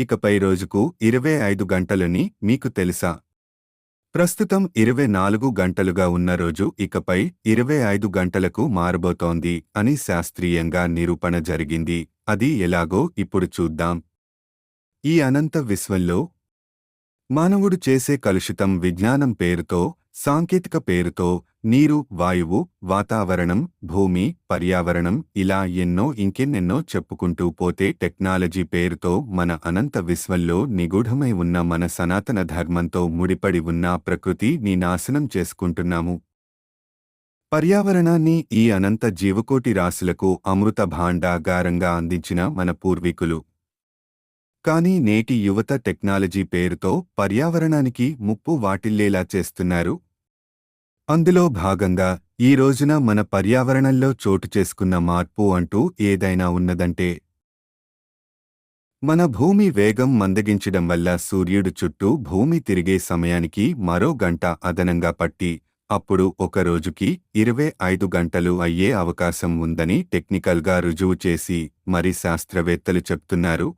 ఇకపై రోజుకు ఇరవై ఐదు గంటలని మీకు తెలుసా? ప్రస్తుతం ఇరవై నాలుగు గంటలుగా ఉన్న రోజు ఇకపై ఇరవై ఐదు గంటలకు మారబోతోంది అని శాస్త్రీయంగా నిరూపణ జరిగింది. అది ఎలాగో ఇప్పుడు చూద్దాం. ఈ అనంత విశ్వంలో మానవుడు చేసే కలుషితం విజ్ఞానం పేరుతో సాంకేతిక పేరుతో నీరు వాయువు వాతావరణం భూమి పర్యావరణం ఇలా ఎన్నో ఇంకెన్నెన్నో చెప్పుకుంటూ పోతే టెక్నాలజీ పేరుతో మన అనంత విశ్వంలో నిగూఢమై ఉన్న మన సనాతన ధర్మంతో ముడిపడి ఉన్న ప్రకృతిని నాశనం చేసుకుంటున్నాము. పర్యావరణాన్ని ఈ అనంత జీవకోటి రాశులకు అమృత భాండాగారంగా అందించిన మన పూర్వీకులు. కానీ నేటి యువత టెక్నాలజీ పేరుతో పర్యావరణానికి ముప్పు వాటిల్లేలా చేస్తున్నారు? అందులో భాగంగా ఈ రోజున మన పర్యావరణంలో చోటు చేసుకున్న మార్పు అంటూ ఏదైనా ఉన్నదంటే మన భూమి వేగం మందగించడం వల్ల సూర్యుడు చుట్టూ భూమి తిరిగే సమయానికి మరో గంట అదనంగా పట్టి అప్పుడు ఒక రోజుకి ఇరవై ఐదు గంటలు అయ్యే అవకాశం ఉందని టెక్నికల్గా రుజువు చేసి మరి శాస్త్రవేత్తలు చెప్తున్నారు.